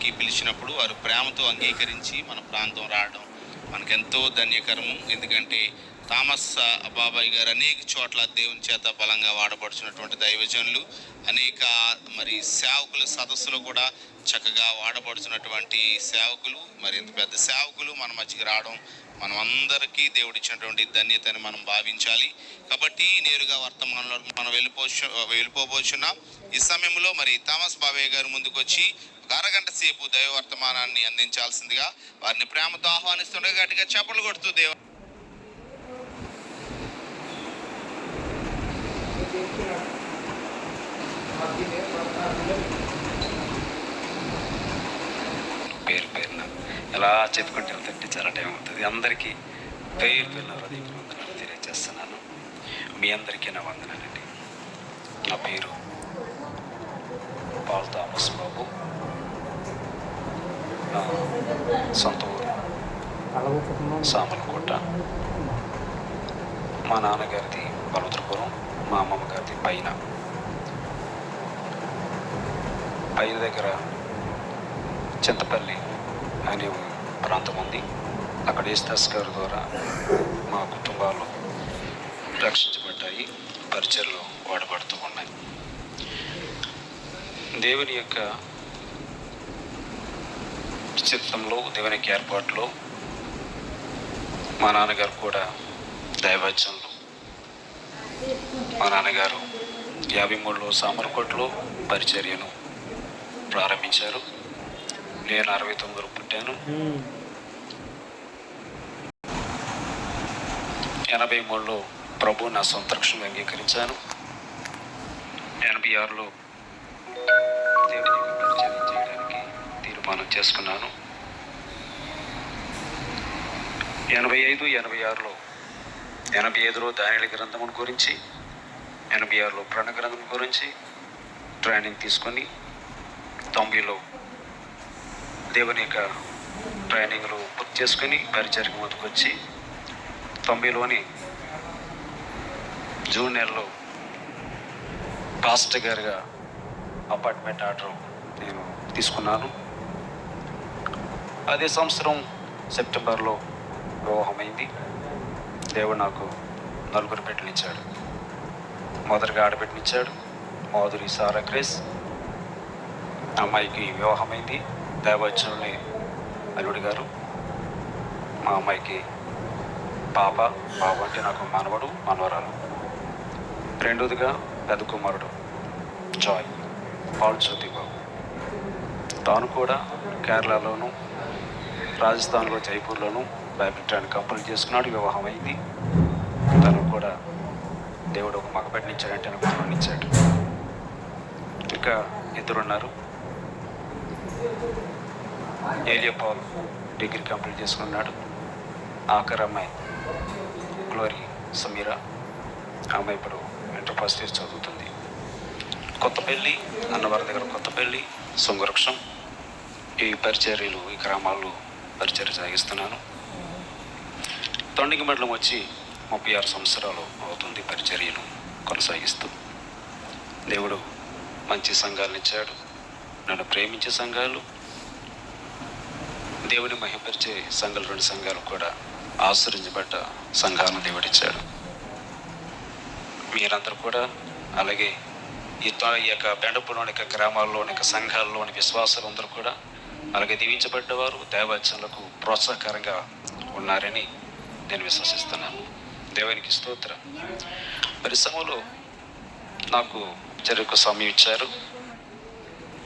ప్రాంతానికి పిలిచినప్పుడు వారు ప్రేమతో అంగీకరించి మన ప్రాంతం రావడం మనకెంతో ధన్యకరము. ఎందుకంటే థామస్ బాబాయ్ గారు అనేక చోట్ల దేవుని చేత బలంగా వాడబడుచున్నటువంటి దైవజనులు అనేక మరి సేవకుల సదస్సులు కూడా చక్కగా వాడబడుచున్నటువంటి సేవకులు. మరి ఇంత పెద్ద సేవకులు మన మధ్యకి రావడం మనం అందరికీ దేవుడిచ్చినటువంటి ధన్యతని మనం భావించాలి. కాబట్టి నేరుగా వర్తమానంలో మనం వెళ్ళిపో వెళ్ళిపోబోచున్నాం. ఈ సమయంలో మరి థామస్ బాబయ్య గారు ముందుకు వచ్చి ఒక అరగంట సేపు దైవ వర్తమానాన్ని అందించాల్సిందిగా వారిని ప్రేమతో ఆహ్వానిస్తుండగా గట్టిగా చెప్పలు కొడుతూ దేవ పేరు పేరున ఎలా చెప్పుకుంటే వెళ్తుంటే చాలా టైం అవుతుంది. అందరికీ పేరు పేరున హృదయ వందనాలు తెలియజేస్తున్నాను. మీ అందరికీ నా వందనాలండి నా పేరు పాల్ థామస్ బాబు. నా సొంత ఊరు సామలకోట. మా నాన్నగారిది బలవద్రపురం మా అమ్మమ్మ గారిది పైన. పైన దగ్గర చింతపల్లి అనే ప్రాంతం ఉంది. అక్కడ ఏస్తాస్ గారి ద్వారా మా కుటుంబాలు రక్షించబడ్డాయి పరిచయలు వాడబడుతూ ఉన్నాయి. దేవుని యొక్క చిత్తంలో దేవుని యొక్క ఏర్పాటులో మా నాన్నగారు కూడా దైవచనలు మా నాన్నగారు యాభై మూడులో సామర్కోట్లో పరిచర్యను ప్రారంభించారు. నేను అరవై తొమ్మిదిలో పుట్టాను. ఎనభై మూడులో ప్రభు నా సొంత అంగీకరించాను. ఎనభై ఆరులో పరిచయం చేయడానికి తీర్మానం చేసుకున్నాను. ఎనభై ఐదు ఎనభై ఆరులో ఎనభై ఐదులో దానిల గ్రంథమును గురించి ఎనభై ఆరులో ప్రణగ్రంథం గురించి ట్రైనింగ్ తీసుకొని తొంభైలో దేవుని యొక్క ట్రైనింగ్లు పూర్తి చేసుకుని పరిచయకు ముందుకు వచ్చి తొంభైలోని జూన్ నెలలో పాస్టర్ గారుగా అపార్ట్మెంట్ ఆర్డర్ నేను తీసుకున్నాను. అదే సంవత్సరం సెప్టెంబర్లో వివాహమైంది. దేవుడు నాకు నలుగురు బిడ్డలు ఇచ్చాడు మొదటిగా ఆడబిడ్డనిచ్చాడు మాధురి సారా గ్రేస్ అమ్మాయికి వివాహమైంది. దేవచనుని అల్లుడి గారు. మా అమ్మాయికి పాప బాబు అంటే నాకు మనవడు మనవరాలు. రెండోదిగా పెద్ద కుమారుడు జాయ్ పాల్ జ్యోతి బాబు. తాను కూడా కేరళలోను రాజస్థాన్లో జైపూర్లోను బ్యాడ్మింటన్ కంపెనీ చేసుకున్నాడు వివాహం అయింది తను కూడా దేవుడు ఒక మగబెట్టినిచ్చాడంటే నాకు మరణించాడు ఇంకా ఇద్దరున్నారు. ఏలియా పాల్ డిగ్రీ కంప్లీట్ చేసుకున్నాడు. ఆఖరి అమ్మాయి గ్లోరీ సమీరా. ఆమె ఇప్పుడు ఇంటర్ ఫస్ట్ ఇయర్ చదువుతుంది కొత్తపల్లి అన్నవారి దగ్గర కొత్తపల్లి సుంగరక్షం ఈ పరిచర్యలు ఈ గ్రామాల్లో పరిచర్య సాగిస్తున్నాను. తొండికి మండలం వచ్చి ముప్పై ఆరు సంవత్సరాలు అవుతుంది పరిచర్యను కొనసాగిస్తూ. దేవుడు మంచి సంఘాలను ఇచ్చాడు. నన్ను ప్రేమించే సంఘాలు దేవుని మహిమపరిచే సంఘాలు రెండు సంఘాలు కూడా ఆశ్రయించబడ్డ సంఘాలను దేవుడిచ్చాడు మీరందరూ కూడా అలాగే ఈ యొక్క బెండపులోని యొక్క గ్రామాల్లోని యొక్క సంఘాల్లోని విశ్వాసాలు అందరూ కూడా అలాగే దీవించబడ్డవారు దేవాచనలకు ప్రోత్సాహకరంగా ఉన్నారని నేను విశ్వసిస్తున్నాను. దేవునికి స్తోత్రం. పరిశ్రమలు నాకు చెరకు సమయం ఇచ్చారు.